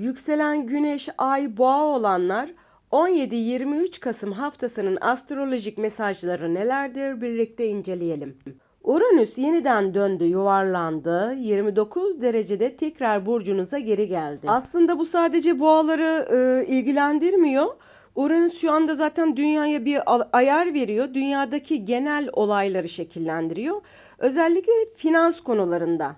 Yükselen güneş, ay, boğa olanlar 17-23 Kasım haftasının astrolojik mesajları nelerdir birlikte inceleyelim. Uranüs yeniden döndü, yuvarlandı. 29 derecede tekrar burcunuza geri geldi. Aslında bu sadece boğaları e, ilgilendirmiyor. Uranüs şu anda zaten dünyaya bir ayar veriyor. Dünyadaki genel olayları şekillendiriyor. Özellikle finans konularında.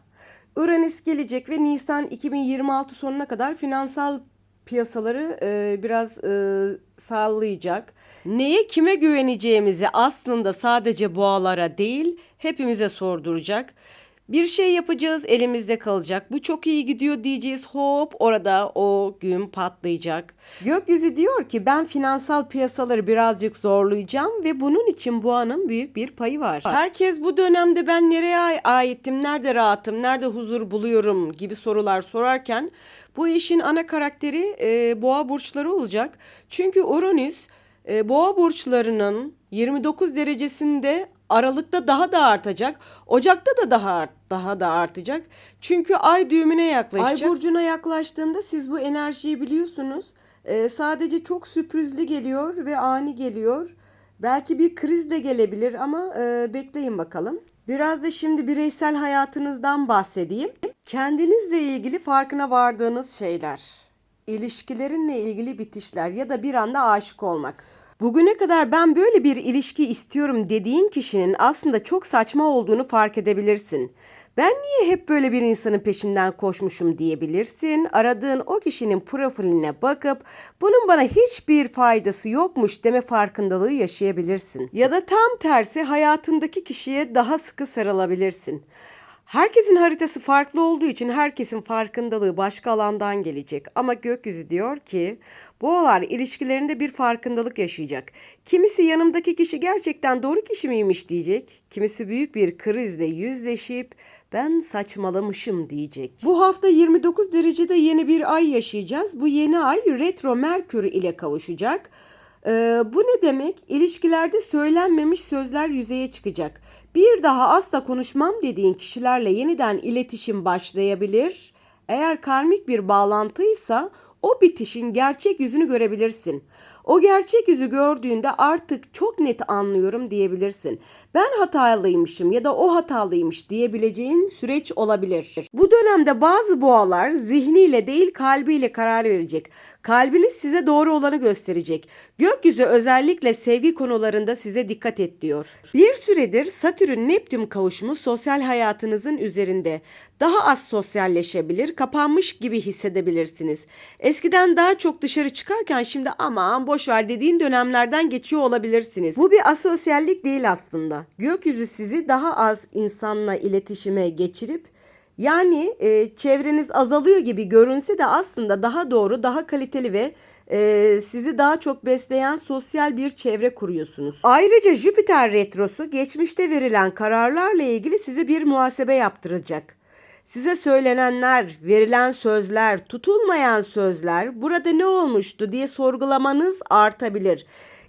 Uranüs gelecek ve Nisan 2026 sonuna kadar finansal piyasaları e, biraz e, sağlayacak. Neye kime güveneceğimizi aslında sadece boğalara değil hepimize sorduracak. Bir şey yapacağız elimizde kalacak. Bu çok iyi gidiyor diyeceğiz. Hop orada o gün patlayacak. Gökyüzü diyor ki ben finansal piyasaları birazcık zorlayacağım ve bunun için boğanın büyük bir payı var. Herkes bu dönemde ben nereye aittim, nerede rahatım, nerede huzur buluyorum gibi sorular sorarken bu işin ana karakteri e, boğa burçları olacak. Çünkü Uranüs e, boğa burçlarının 29 derecesinde Aralıkta daha da artacak. Ocakta da daha art, daha da artacak. Çünkü ay düğümüne yaklaşacak. Ay burcuna yaklaştığında siz bu enerjiyi biliyorsunuz. Ee, sadece çok sürprizli geliyor ve ani geliyor. Belki bir kriz de gelebilir ama e, bekleyin bakalım. Biraz da şimdi bireysel hayatınızdan bahsedeyim. Kendinizle ilgili farkına vardığınız şeyler, ilişkilerinle ilgili bitişler ya da bir anda aşık olmak. Bugüne kadar ben böyle bir ilişki istiyorum dediğin kişinin aslında çok saçma olduğunu fark edebilirsin. Ben niye hep böyle bir insanın peşinden koşmuşum diyebilirsin. Aradığın o kişinin profiline bakıp bunun bana hiçbir faydası yokmuş deme farkındalığı yaşayabilirsin. Ya da tam tersi hayatındaki kişiye daha sıkı sarılabilirsin. Herkesin haritası farklı olduğu için herkesin farkındalığı başka alandan gelecek. Ama gökyüzü diyor ki boğalar ilişkilerinde bir farkındalık yaşayacak. Kimisi yanımdaki kişi gerçekten doğru kişi miymiş diyecek. Kimisi büyük bir krizle yüzleşip ben saçmalamışım diyecek. Bu hafta 29 derecede yeni bir ay yaşayacağız. Bu yeni ay retro Merkür ile kavuşacak. Ee, bu ne demek? İlişkilerde söylenmemiş sözler yüzeye çıkacak. Bir daha asla konuşmam dediğin kişilerle yeniden iletişim başlayabilir. Eğer karmik bir bağlantıysa o bitişin gerçek yüzünü görebilirsin. O gerçek yüzü gördüğünde artık çok net anlıyorum diyebilirsin. Ben hatalıymışım ya da o hatalıymış diyebileceğin süreç olabilir. Bu dönemde bazı boğalar zihniyle değil kalbiyle karar verecek. Kalbiniz size doğru olanı gösterecek. Gökyüzü özellikle sevgi konularında size dikkat et diyor. Bir süredir Satürn Neptün kavuşumu sosyal hayatınızın üzerinde. Daha az sosyalleşebilir, kapanmış gibi hissedebilirsiniz. Eskiden daha çok dışarı çıkarken şimdi aman boş ver dediğin dönemlerden geçiyor olabilirsiniz. Bu bir asosyallik değil aslında. Gökyüzü sizi daha az insanla iletişime geçirip yani e, çevreniz azalıyor gibi görünse de aslında daha doğru, daha kaliteli ve e, sizi daha çok besleyen sosyal bir çevre kuruyorsunuz. Ayrıca Jüpiter retrosu geçmişte verilen kararlarla ilgili size bir muhasebe yaptıracak. Size söylenenler, verilen sözler, tutulmayan sözler, burada ne olmuştu diye sorgulamanız artabilir.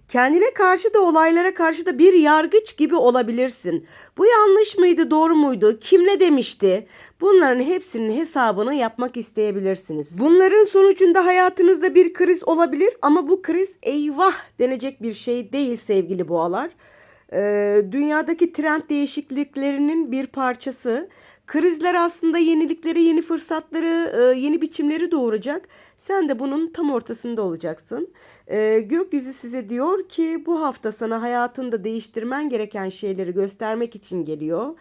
Kendine karşı da olaylara karşı da bir yargıç gibi olabilirsin. Bu yanlış mıydı, doğru muydu, kim ne demişti? Bunların hepsinin hesabını yapmak isteyebilirsiniz. Bunların sonucunda hayatınızda bir kriz olabilir ama bu kriz eyvah denecek bir şey değil sevgili boğalar. Ee, dünyadaki trend değişikliklerinin bir parçası. Krizler aslında yenilikleri, yeni fırsatları, e, yeni biçimleri doğuracak. Sen de bunun tam ortasında olacaksın. Ee, gökyüzü size diyor ki bu hafta sana hayatında değiştirmen gereken şeyleri göstermek için geliyor.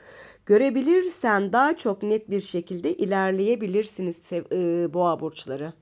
Görebilirsen daha çok net bir şekilde ilerleyebilirsiniz e, boğa burçları.